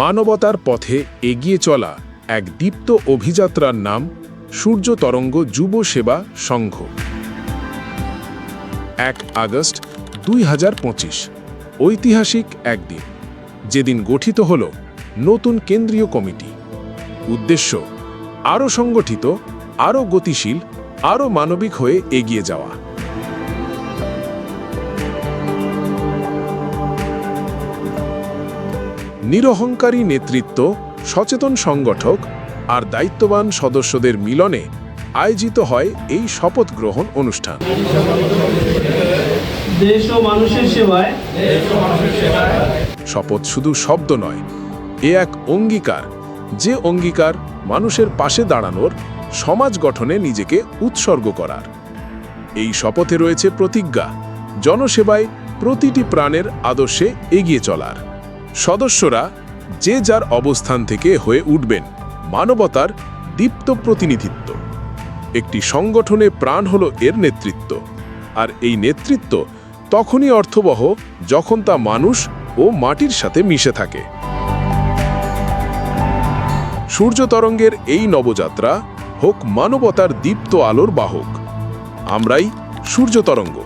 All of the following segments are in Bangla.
মানবতার পথে এগিয়ে চলা এক দীপ্ত অভিযাত্রার নাম সূর্য তরঙ্গ যুব সেবা সংঘ। এক আগস্ট দুই হাজার পঁচিশ, ঐতিহাসিক একদিন, যেদিন গঠিত হল নতুন কেন্দ্রীয় কমিটি। উদ্দেশ্য, আরও সংগঠিত, আরও গতিশীল, আরও মানবিক হয়ে এগিয়ে যাওয়া। নিরহংকারী নেতৃত্ব সচেতন সংগঠক আর দায়িত্ববান সদস্যদের মিলনে আয়োজিত হয় এই শপথ গ্রহণ অনুষ্ঠান। দেশ ও মানুষের সেবায় শপথ শুধু শব্দ নয় এ এক অঙ্গীকার যে অঙ্গীকার মানুষের পাশে দাঁড়ানোর সমাজ গঠনে নিজেকে উৎসর্গ করার। এই শপথে রয়েছে প্রতিজ্ঞা জনসেবায় প্রতিটি প্রাণের আদর্শে এগিয়ে চলার। সদস্যরা যে যার অবস্থান থেকে হয়ে উঠবেন, মানবতার দীপ্ত প্রতিনিধিত্ব। একটি সংগঠনে প্রাণ হল এর নেতৃত্ব, আর এই নেতৃত্ব তখনই অর্থবহ যখন তা মানুষ ও মাটির সাথে মিশে থাকে। সূর্য তরঙ্গের এই নবযাত্রা হোক মানবতার দীপ্ত আলোর বাহক। আমরাই সূর্য তরঙ্গ,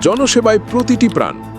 জনসেবায় প্রতিটি প্রাণ।